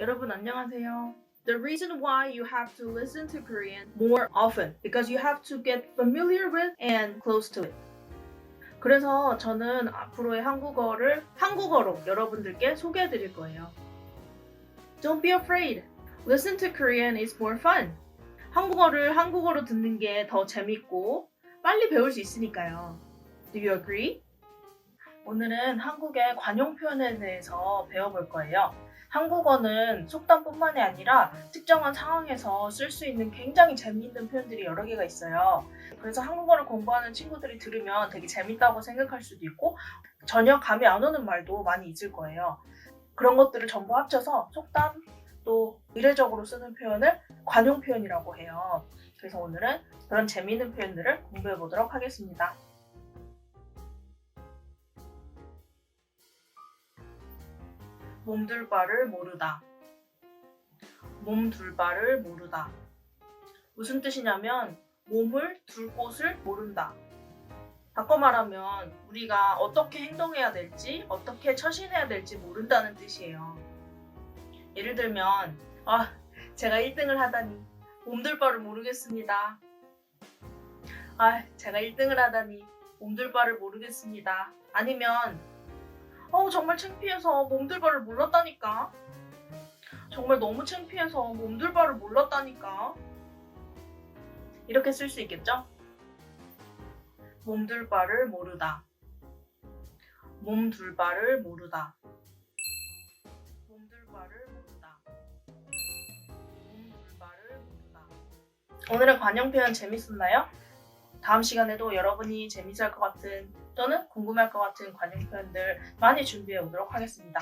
여러분 안녕하세요. The reason why you have to listen to Korean more often because you have to get familiar with and close to it. 그래서 저는 앞으로의 한국어를 한국어로 여러분들께 소개해 드릴 거예요. Don't be afraid. Listen to Korean is more fun. 한국어를 한국어로 듣는 게 더 재밌고 빨리 배울 수 있으니까요. Do you agree? 오늘은 한국의 관용 표현에 대해서 배워볼 거예요. 한국어는 속담뿐만이 아니라 특정한 상황에서 쓸 수 있는 굉장히 재미있는 표현들이 여러 개가 있어요. 그래서 한국어를 공부하는 친구들이 들으면 되게 재밌다고 생각할 수도 있고 전혀 감이 안 오는 말도 많이 있을 거예요. 그런 것들을 전부 합쳐서 속담 또 의례적으로 쓰는 표현을 관용 표현이라고 해요. 그래서 오늘은 그런 재미있는 표현들을 공부해 보도록 하겠습니다. 몸둘 바를 모르다. 몸둘 바를 모르다. 무슨 뜻이냐면 몸을 둘 곳을 모른다. 바꿔 말하면 우리가 어떻게 행동해야 될지, 어떻게 처신해야 될지 모른다는 뜻이에요. 예를 들면, 아, 제가 1등을 하다니 몸둘 바를 모르겠습니다. 아, 제가 1등을 하다니 몸둘 바를 모르겠습니다. 아니면 어 정말 창피해서 몸둘 바를 몰랐다니까. 정말 너무 창피해서 몸둘 바를 몰랐다니까. 이렇게 쓸 수 있겠죠? 몸둘 바를 모르다. 몸둘 바를 모르다. 몸둘 바를 모르다. 몸둘 바를 모르다. 오늘의 관용 표현 재밌었나요? 다음 시간에도 여러분이 재밌을 것 같은 또는 궁금할 것 같은 관용 표현들 많이 준비해 오도록 하겠습니다.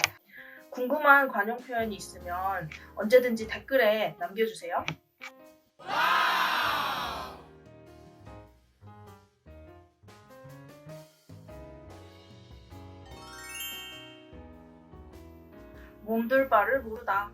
궁금한 관용 표현이 있으면 언제든지 댓글에 남겨주세요. 몸둘 바를 모르다.